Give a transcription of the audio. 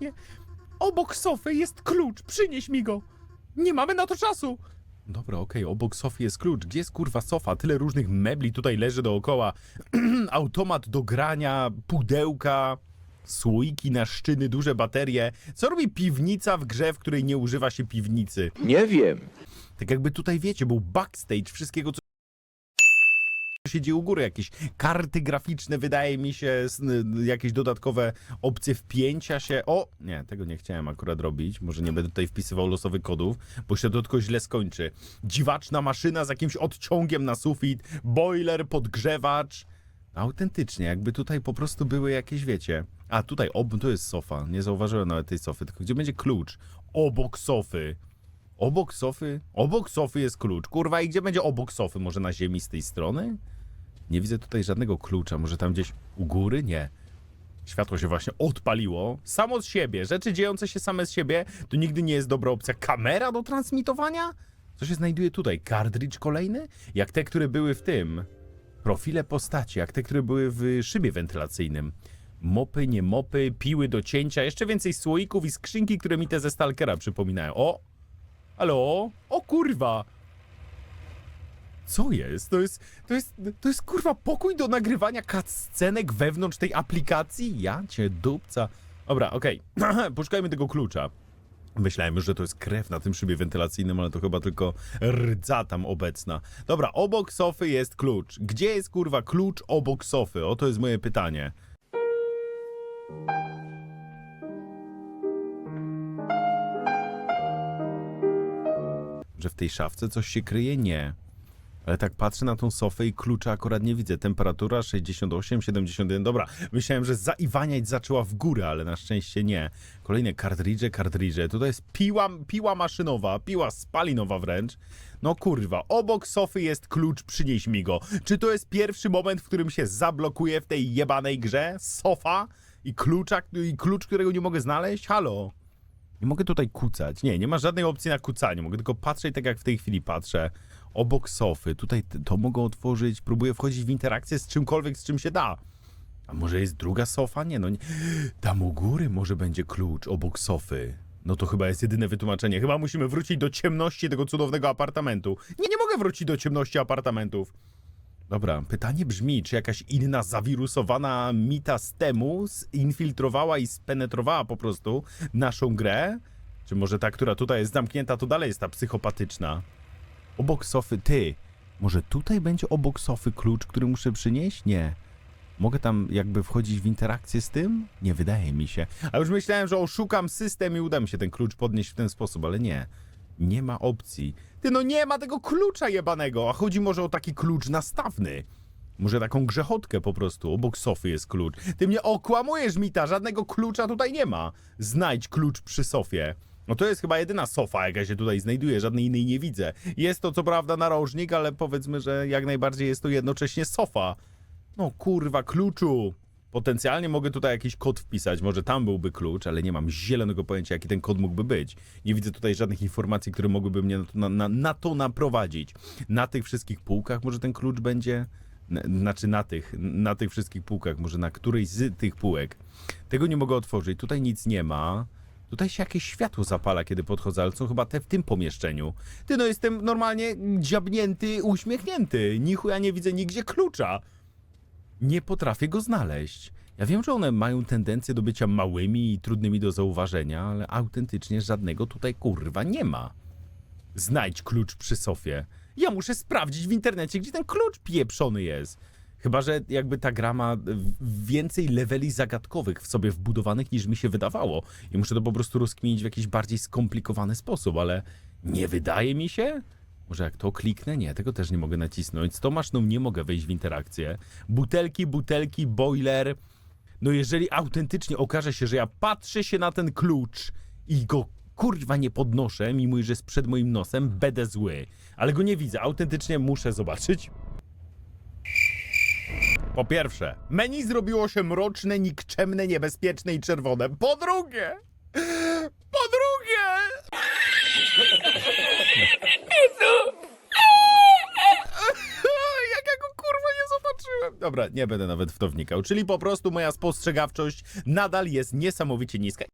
Nie. Obok sofy jest klucz, przynieś mi go. Nie mamy na to czasu. Dobra, okej, obok sofy jest klucz. Gdzie jest kurwa sofa? Tyle różnych mebli tutaj leży dookoła. Automat do grania, pudełka, słoiki na szczyny, duże baterie. Co robi piwnica w grze, w której nie używa się piwnicy? Nie wiem. Tak jakby tutaj, wiecie, był backstage wszystkiego, co się dzieje u góry. Jakieś karty graficzne, wydaje mi się, jakieś dodatkowe opcje wpięcia się. O, nie, tego nie chciałem akurat robić. Może nie będę tutaj wpisywał losowych kodów, bo się to tylko źle skończy. Dziwaczna maszyna z jakimś odciągiem na sufit, boiler, podgrzewacz. Autentycznie, jakby tutaj po prostu były jakieś, wiecie. A tutaj, ob, to jest sofa. Nie zauważyłem nawet tej sofy, tylko gdzie będzie klucz? Obok sofy. Obok sofy? Obok sofy jest klucz. Kurwa, i gdzie będzie obok sofy? Może na ziemi z tej strony? Nie widzę tutaj żadnego klucza. Może tam gdzieś u góry? Nie. Światło się właśnie odpaliło. Samo z siebie. Rzeczy dziejące się same z siebie to nigdy nie jest dobra opcja. Kamera do transmitowania? Co się znajduje tutaj? Cartridge kolejny? Jak te, które były w tym. Profile postaci, jak te, które były w szybie wentylacyjnym. Mopy, nie mopy, piły do cięcia, jeszcze więcej słoików i skrzynki, które mi te ze Stalkera przypominają. O! Halo? O kurwa! Co jest? To jest, to jest, to jest kurwa pokój do nagrywania cutscenek wewnątrz tej aplikacji? Ja cię dupca. Dobra, okej. Poszukajmy tego klucza. Myślałem już, że to jest krew na tym szybie wentylacyjnym, ale to chyba tylko rdza tam obecna. Dobra, obok sofy jest klucz. Gdzie jest kurwa klucz obok sofy? O to jest moje pytanie. Że w tej szafce coś się kryje? Nie. Ale tak patrzę na tą sofę i klucza akurat nie widzę. Temperatura 68, 71. Dobra, myślałem, że zaiwaniać zaczęła w górę, ale na szczęście nie. Kolejne kartridże, kartridże. Tutaj jest piła, piła maszynowa, piła spalinowa wręcz. No kurwa, obok sofy jest klucz, przynieś mi go. Czy to jest pierwszy moment, w którym się zablokuje w tej jebanej grze? Sofa i klucza, i klucz, którego nie mogę znaleźć? Halo? Nie mogę tutaj kucać. Nie, nie ma żadnej opcji na kucanie. Mogę tylko patrzeć tak, jak w tej chwili patrzę. Obok sofy. Tutaj to mogę otworzyć. Próbuję wchodzić w interakcję z czymkolwiek, z czym się da. A może jest druga sofa? Nie, no nie. Tam u góry może będzie klucz obok sofy. No to chyba jest jedyne wytłumaczenie. Chyba musimy wrócić do ciemności tego cudownego apartamentu. Nie, nie mogę wrócić do ciemności apartamentów. Dobra, pytanie brzmi, czy jakaś inna zawirusowana mita z temu zinfiltrowała i spenetrowała po prostu naszą grę? Czy może ta, która tutaj jest zamknięta, to dalej jest ta psychopatyczna? Obok sofy, ty, może tutaj będzie obok sofy klucz, który muszę przynieść? Nie. Mogę tam jakby wchodzić w interakcję z tym? Nie wydaje mi się. A już myślałem, że oszukam system i uda mi się ten klucz podnieść w ten sposób, ale nie. Nie ma opcji. Ty no nie ma tego klucza jebanego, a chodzi może o taki klucz nastawny. Może taką grzechotkę po prostu, obok sofy jest klucz. Ty mnie okłamujesz, Mita, żadnego klucza tutaj nie ma. Znajdź klucz przy sofie. No to jest chyba jedyna sofa, jaka się tutaj znajduje, żadnej innej nie widzę. Jest to co prawda narożnik, ale powiedzmy, że jak najbardziej jest to jednocześnie sofa. No kurwa, kluczu. Potencjalnie mogę tutaj jakiś kod wpisać, może tam byłby klucz, ale nie mam zielonego pojęcia, jaki ten kod mógłby być. Nie widzę tutaj żadnych informacji, które mogłyby mnie na to, na, na, na to naprowadzić. Na tych wszystkich półkach może ten klucz będzie? N- Znaczy na tych, na tych wszystkich półkach, może na którejś z tych półek. Tego nie mogę otworzyć, tutaj nic nie ma. Tutaj się jakieś światło zapala, kiedy podchodzę, ale są chyba te w tym pomieszczeniu. Ty no, jestem normalnie dziabnięty, uśmiechnięty. Nichu ja nie widzę nigdzie klucza nie potrafię go znaleźć. Ja wiem, że one mają tendencję do bycia małymi i trudnymi do zauważenia, ale autentycznie żadnego tutaj kurwa nie ma. Znajdź klucz przy sofie. Ja muszę sprawdzić w internecie, gdzie ten klucz pieprzony jest. Chyba, że jakby ta gra ma w- więcej leveli zagadkowych w sobie wbudowanych niż mi się wydawało. I muszę to po prostu rozkminić w jakiś bardziej skomplikowany sposób, ale nie wydaje mi się. Może jak to kliknę? Nie, tego też nie mogę nacisnąć. Z tą maszyną nie mogę wejść w interakcję. Butelki, butelki, boiler. No jeżeli autentycznie okaże się, że ja patrzę się na ten klucz i go kurwa nie podnoszę, mimo że jest przed moim nosem, będę zły. Ale go nie widzę, autentycznie muszę zobaczyć. Po pierwsze, menu zrobiło się mroczne, nikczemne, niebezpieczne i czerwone. Po drugie, po drugie, go kurwa nie zobaczyłem. Dobra, nie będę nawet w to wnikał. Czyli po prostu moja spostrzegawczość nadal jest niesamowicie niska.